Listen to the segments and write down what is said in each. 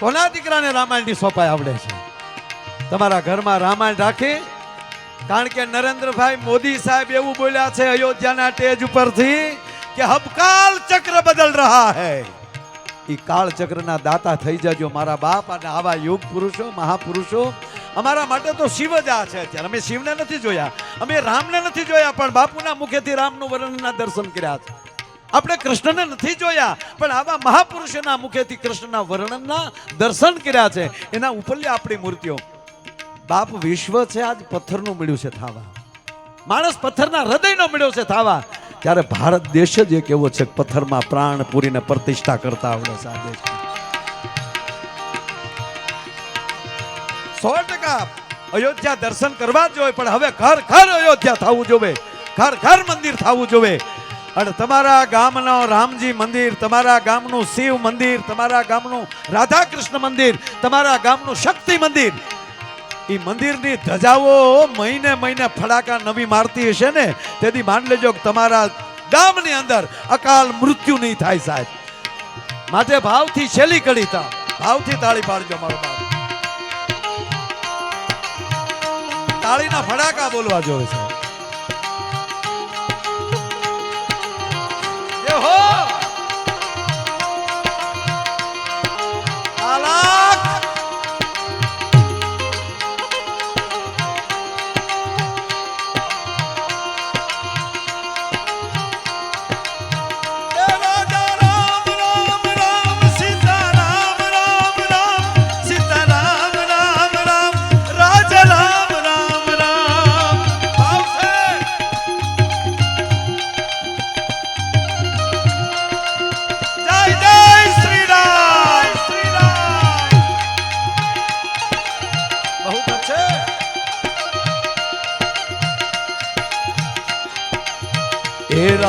કોના દીકરાને રામાયણની સોપાઈ આવડે છે. તમારા ઘરમાં રામાયણ રાખી, કારણ કે નરેન્દ્રભાઈ મોદી સાહેબ એવું બોલ્યા છે અયોધ્યાના ટેજ ઉપરથી કે હબકાલ ચક્ર બદલ રહા હૈ. એ કાળ ચક્રના દાતા થઈ જજો મારા બાપ અને આવા યુગ પુરુષો, મહાપુરુષો. અમારા માટે તો શિવ જ આ છે અત્યારે. અમે શિવને નથી જોયા. અમે રામને નથી જોયા, પણ બાપુના મુખેથી રામનું વર્ણનના દર્શન કર્યા છે. આપણે કૃષ્ણને નથી જોયા, પણ આવા મહાપુરુષોના મુખેથી કૃષ્ણના વર્ણનના દર્શન કર્યા છે. એના ઉપરલી આપણી મૂર્તિઓ. બાપ વિશ્વ છે, આજ પથ્થરનું મળ્યું છે થાવા. માણસ પથ્થરના હૃદયનો મળ્યો છે થાવા. ત્યારે ભારત દેશ જ એક એવો છે પથ્થરમાં પ્રાણ પૂરીને પ્રતિષ્ઠા કરતા આવડે છે આ દેશ સો ટકા અયોધ્યા દર્શન કરવા જ જોઈએ, પણ હવે ઘર ઘર અયોધ્યા થવું જોવે ઘર ઘર મંદિર થવું જોવે અને તમારા ગામનો રામજી મંદિર, તમારા ગામનું શિવ મંદિર, તમારા ગામનું રાધા કૃષ્ણ મંદિર, તમારા ગામનું શક્તિ મંદિર. એ મંદિરની ધજાઓ મહિને મહિને ફડાકા નવી મારતી હશે ને? તેથી માન લેજો તમારા ગામની અંદર અકાલ મૃત્યુ નહીં થાય સાહેબ. માટે ભાવથી છેલ્લી કડી તા ભાવથી તાળી પાડજો મારો તાળીના ફડાકા બોલવા જોવે છે.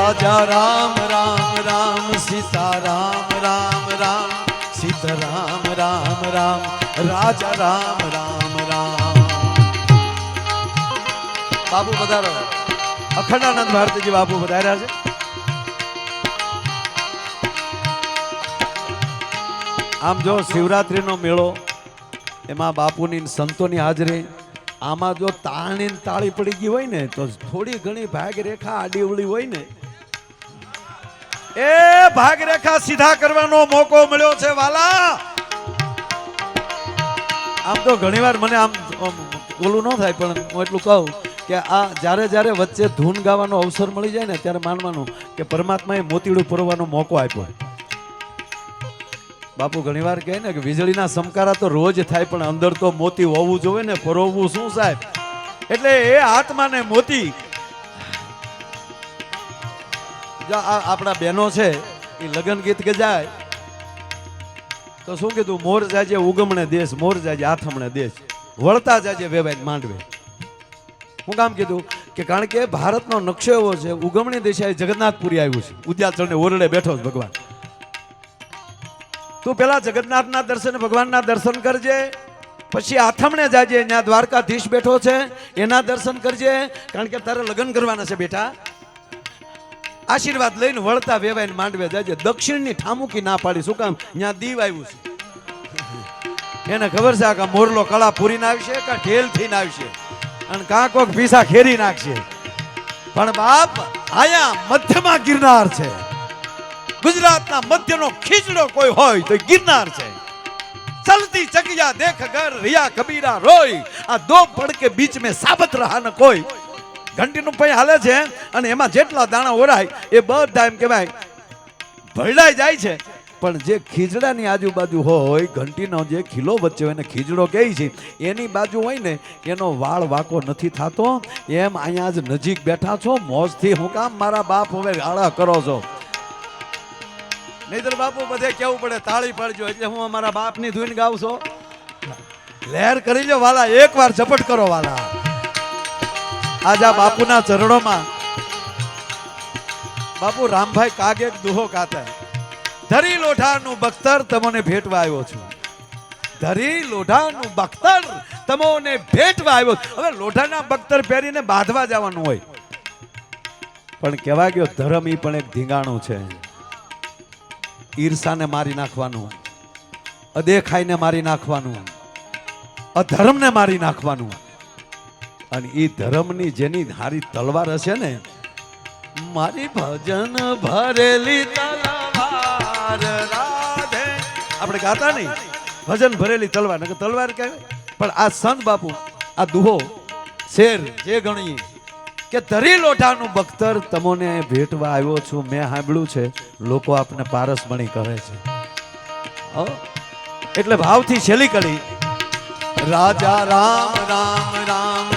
રાજા રામ રામ રામ સીતા રામ રામ રામ સીતા રામ રામ રામ રાજા રામ રામ રામ. બાપુ વધારો અખંડાનંદ ભારતીજી બાપુ વધાર્યા છે. આમ જો શિવરાત્રિનો મેળો, એમાં બાપુની સંતોની હાજરી, આમાં જો તાણીને તાળી પડી ગઈ હોય ને, તો થોડી ઘણી ભાગરેખા આડી ઉડી હોય ને એ ભાગરેખા સીધા કરવાનો મોકો મળ્યો છે, વાલા. આમ તો ઘણીવાર મને આમ ઓલું ન થાય, પણ હું એટલું કહું કે આ જ્યારે જ્યારે વચ્ચે ધૂન ગાવાનો અવસર મળી જાય ને, ત્યારે માનવાનું કે પરમાત્માએ મોતીડું પૂરવાનો મોકો આપ્યો. બાપુ ઘણીવાર કહે ને કે વીજળીના સમકારા તો રોજ થાય, પણ અંદર તો મોતી હોવું જોઈએ ને પરોવવું શું સાહેબ? એટલે એ આત્માને મોતી જો આપણા બહેનો છે, એ લગ્ન ગીત ગજાય. તો શું કીધું? મોર જાજે ઉગમણે દેશ, મોર જાજે આથમણે દેશ. વળતા જાજે વેવાય માંડવે. હું કામ કીધું કે કારણ કે ભારતનો નકશો એવો છે, ઉગમણી દિશાએ જગન્નાથપુરી આવ્યું છે. ઉદ્યાચરણે ઓરડે બેઠો છે ભગવાન. તું પેલા જગન્નાથના દર્શન, ભગવાનના દર્શન કરજે, પછી આથમણે જાજે ત્યાં દ્વારકાધીશ બેઠો છે, એના દર્શન કરજે. કારણ કે તારે લગ્ન કરવાના છે બેટા. આશીર્વાદ લઈને વળતા વેવાઈને માંડવે જાજે દક્ષિણની ઠામુકી ના પાડી. શું કામ? ત્યાં દીવ આવ્યું છે. એને ખબર છે આ મોરલો કળા પૂરી આવશે કે ઢેલ થઈને આવશે? અને કાં કોક પીસા ખેરી નાખશે? પણ બાપ, આયા મધ્યમાં ગિરનાર છે. ગુજરાતના મધ્યનો ખીચડો કોઈ હોય તો ગિરનાર છે. ચલતી ચકિયા દેખ ઘર, રિયા કબીરા રોય. આ દો પડ કે બીચ મેં સાબત રહા ન કોઈ. ઘંટીનું પૈ હાલે છે અને એમાં જેટલા દાણા ઓરાય, એ બધા એમ કહેવાય, ભરડાઈ જાય છે. પણ જે ખીજડાની આજુબાજુ હોય, ઘંટીનો જે ખીલો વચ્ચે હોય ને ખીજડો કહે છે, એની બાજુ હોય ને, એનો વાળ વાકો નથી થતો, એમ અહીંયા જ નજીક બેઠા છો, મોજથી હું કામ મારા બાપ હવે ગાળા કરો છો. નહીતર બાપુ બધે કેવું પડે, તાળી પાડજો, એટલે હું અમારા બાપની ધૂન ગાઉં છો. લહેર કરી લો વાલા, એકવાર ઝપટ કરો, વાલા. આજ બાપુના ચરણોમાં બાપુ રામભાઈ કાગ એક દુહો કાતા ધરી લોઢાનું બખ્તર તમને ભેટવા આવ્યો છું. ધરી લોઢાનું બખ્તર તમને ભેટવા આવ્યો હવે લોઢાના બખ્તર પહેરીને બાંધવા જવાનું હોય. પણ કહેવા ગયો ધર્મ ઈ પણ એક ધીંગાણું છે. ઈર્ષાને મારી નાખવાનું અદેખાઈને મારી નાખવાનું અધર્મને મારી નાખવાનું અને એ ધર્મની જેની હારી તલવાર હશે ને, મારી ભજન ભરેલી તલવાર, રાધે. આપણે ગાતા નહીં. ભજન ભરેલી તલવાર, નકર તલવાર કહેવાય. પણ આ સંત બાપુ, આ દુહો, શેર જે ગણીએ, કે તરી લોઢાનું બખ્તર તમોને ભેટવા આવ્યો છું. મેં સાંભળ્યું છે, લોકો આપને પારસમણી કહે છે? એટલે ભાવથી છેલ્લી કડી. રાજા રામ રામ રામ.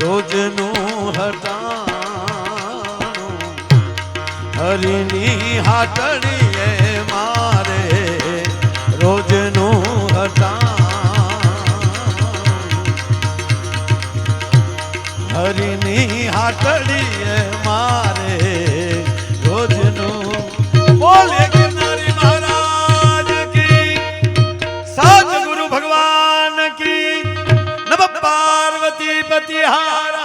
રોજનું હટાણું. હરિની હાટડીએ મારે રોજનું હટાણું. હરિની હાટડીએ મારે উম্মতি হার